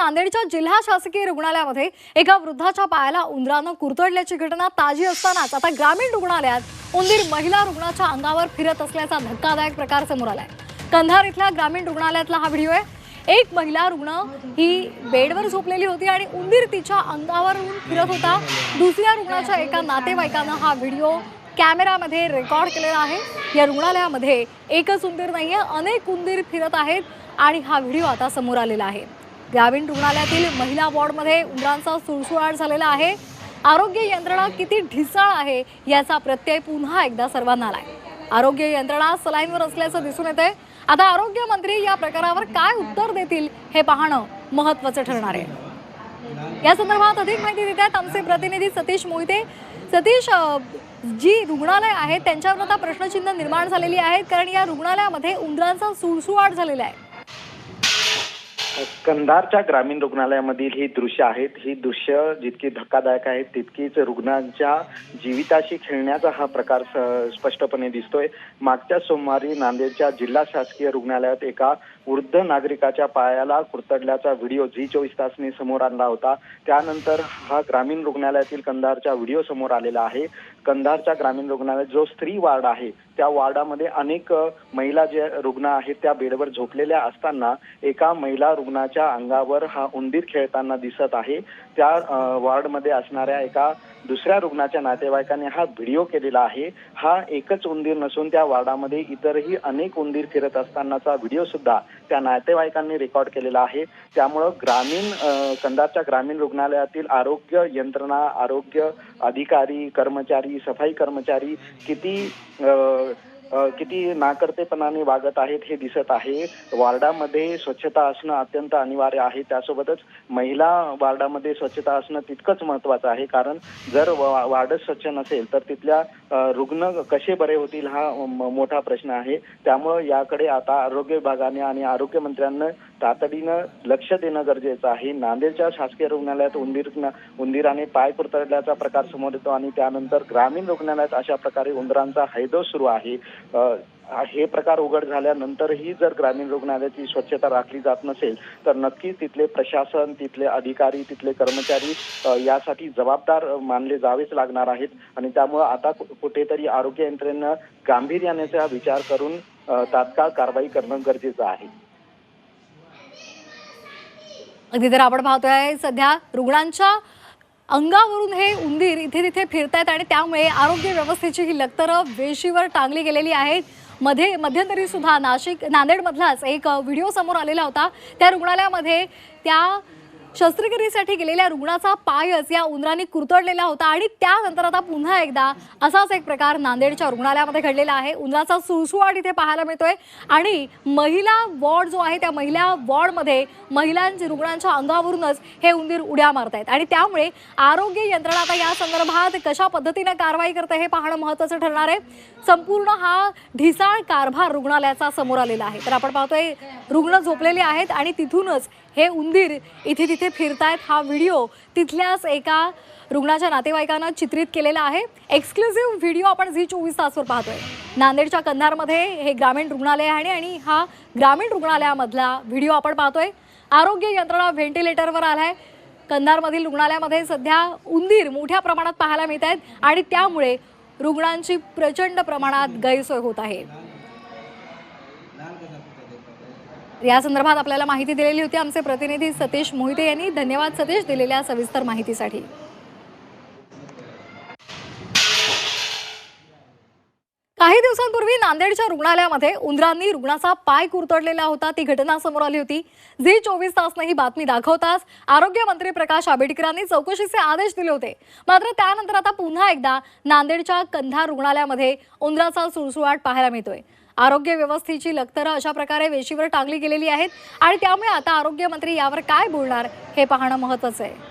नांदेडच्या जिल्हा शासकीय रुग्णालयामध्ये एका वृद्धाच्या पायाला उंदरानं कुरतडल्याची घटना ताजी असतानाच आता ग्रामीण रुग्णालयात उंदीर महिला रुग्णाच्या अंगावर फिरत असल्याचा धक्कादायक प्रकार समोर आलाय. कंधार इथल्या ग्रामीण रुग्णालयातला हा व्हिडिओ आहे. एक महिला रुग्ण ही बेडवर झोपलेली होती आणि उंदीर तिच्या अंगावर फिरत होता. दुसऱ्या रुग्णाच्या एका नातेवाईकानं हा व्हिडिओ कॅमेरामध्ये रेकॉर्ड केलेला आहे. या रुग्णालयामध्ये एकच उंदीर नाही आहे अनेक उंदीर फिरत आहेत आणि हा व्हिडिओ आता समोर आलेला आहे. ग्रामीण रुग्णालयातील महिला वॉर्डमध्ये उंदरांचा सुळसुळाट झालेला आहे. आरोग्य यंत्रणा किती ढिसाळ आहे याचा प्रत्यय पुन्हा एकदा सर्वांना आलाय. आरोग्य यंत्रणा सलाईनवर असल्याचं दिसून येतंय. आता आरोग्य मंत्री या प्रकारावर काय उत्तर देतील हे पाहणं महत्वाचं ठरणार आहे. या संदर्भात अधिक माहिती देत आहेत आमचे प्रतिनिधी सतीश मोहिते. सतीश जी रुग्णालय आहेत त्यांच्यावर आता प्रश्नचिन्ह निर्माण झालेली आहेत कारण या रुग्णालयामध्ये उंदरांचा सुळसुळाट झालेला आहे. कंधारच्या ग्रामीण रुग्णालयामधील ही दृश्य आहेत. ही दृश्य जितकी धक्कादायक आहेत तितकीच रुग्णांच्या जीविताशी खेळण्याचा हा प्रकार स- स्पष्टपणे दिसतोय. मागच्या सोमवारी नांदेडच्या जिल्हा शासकीय रुग्णालयात एका वृद्ध नागरिकाच्या पायाला कुरतडल्याचा व्हिडिओ झी चोवीस तासने समोर आणला होता. त्यानंतर हा ग्रामीण रुग्णालयातील कंधारचा व्हिडिओ समोर आलेला आहे. कंधारच्या ग्रामीण रुग्णालयात जो स्त्री वार्ड आहे त्या वार्डामध्ये अनेक महिला जे रुग्ण आहेत त्या बेडवर झोपलेल्या असताना एका महिला रुग्णाच्या अंगावर हा उंदीर खेळताना दिसत आहे. त्या वार्डमध्ये असणाऱ्या एका दुसऱ्या रुग्णाच्या नातेवाईकाने हा व्हिडिओ केलेला आहे. हा एकच उंदीर नसून त्या वार्डामध्ये इतरही अनेक उंदीर फिरत असतानाचा व्हिडिओ सुद्धा त्या नातेवाईकांनी रेकॉर्ड केलेला आहे. त्यामुळं ग्रामीण कंधारच्या ग्रामीण रुग्णालयातील आरोग्य यंत्रणा आरोग्य अधिकारी कर्मचारी सफाई कर्मचारी किती किती नाकर्तेपणाने वागत आहेत हे दिसत आहे. वार्डामध्ये स्वच्छता असणं अत्यंत अनिवार्य आहे. त्यासोबतच महिला वार्डामध्ये स्वच्छता असणं तितकंच महत्वाचं आहे. कारण जर वा- वार्डच स्वच्छ नसेल तर तिथल्या रुग्ण कसे बरे होतील हा म- मोठा प्रश्न आहे. त्यामुळं याकडे आता आरोग्य विभागाने आणि आरोग्यमंत्र्यांना तातडीनं लक्ष देणं गरजेचं आहे. नांदेडच्या शासकीय रुग्णालयात उंदीर उंदीराने पाय कुरतडल्याचा प्रकार समोर येतो आणि त्यानंतर ग्रामीण रुग्णालयात अशा प्रकारे उंदरांचा हैदोस सुरू आहे. हे प्रकार उघड झाल्यानंतरही जर ग्रामीण रुग्णालयाची स्वच्छता राखली जात नसेल तर नक्कीच तिथले प्रशासन तिथले अधिकारी तिथले कर्मचारी यासाठी जबाबदार मानले जावेच लागणार आहेत. आणि त्यामुळे आता कुठेतरी आरोग्य यंत्रणेनं गांभीर्यानेचा विचार करून तात्काळ कारवाई करणं गरजेचं आहे. अगदी तर आपण पाहतोय सध्या रुग्णांच्या अंगावरून हे उंदीर इथे तिथे फिरतायत आणि त्यामुळे आरोग्य व्यवस्थेची ही लक्तरं वेशीवर टांगली गेलेली आहेत. मध्ये मध्यंतरी सुद्धा नाशिक नांदेडमधलाच एक व्हिडिओ समोर आलेला होता. त्या रुग्णालयामध्ये त्या शस्त्रक्रियेसाठी गेलेल्या रुग्णाचा पायच या उंदराने कुरतडलेला होता आणि त्यानंतर आता पुन्हा एकदा असाच एक प्रकार नांदेडच्या रुग्णालयामध्ये घडलेला आहे. उंदराचा सुळसुळाट इथे पाहायला मिळतोय आणि महिला वॉर्ड जो आहे त्या महिला वॉर्डमध्ये महिलांच्या रुग्णांच्या अंगावरूनच हे उंदीर उड्या मारत आहेत आणि त्यामुळे आरोग्य यंत्रणा आता या संदर्भात कशा पद्धतीनं कारवाई करते हे पाहणं महत्त्वाचं ठरणार आहे. संपूर्ण हा ढिसाळ कारभार रुग्णालयाचा समोर आलेला आहे. तर आपण पाहतोय रुग्ण झोपलेले आहेत आणि तिथूनच हे उंदीर इथे तिथे फिरतायत हा व्हिडिओ तिथल्याच एका रुग्णाच्या नातेवाईकांना चित्रित केलेला आहे. एक्सक्लुझिव्ह व्हिडिओ आपण झी चोवीस तासवर पाहतोय. नांदेडच्या कंधारमध्ये हे ग्रामीण रुग्णालय आहे आणि हा ग्रामीण रुग्णालयामधला व्हिडिओ आपण पाहतोय. आरोग्य यंत्रणा व्हेंटिलेटरवर आलाय. कंधारमधील रुग्णालयामध्ये सध्या उंदीर मोठ्या प्रमाणात पाहायला मिळत आहेत आणि त्यामुळे रुग्णांची प्रचंड प्रमाणात गैरसोय होत आहे. या संदर्भात आपल्याला माहिती दिलेली होती आमचे प्रतिनिधी सतीश मोहिते यांनी. धन्यवाद सतीश दिलेल्या सविस्तर माहितीसाठी. काही दिवसांपूर्वी नांदेडच्या रुग्णालयामध्ये उंदरांनी रुग्णाचा पाय कुरतडलेला होता. ती घटना समोर आली होती. झी चोवीस तासने ही बातमी दाखवताच आरोग्यमंत्री प्रकाश आंबेडकरांनी चौकशीचे आदेश दिले होते. मात्र त्यानंतर आता पुन्हा एकदा नांदेडच्या कंधार रुग्णालयामध्ये उंदराचा सुळसुळाट पाहायला मिळतोय. आरोग्य व्यवस्थेची लक्तरं अशा प्रकारे वेशीवर टांगली गेलेली आहेत. आणि त्यामुळे आता आरोग्यमंत्री यावर काय बोलणार हे पाहणं महत्वाचं आहे.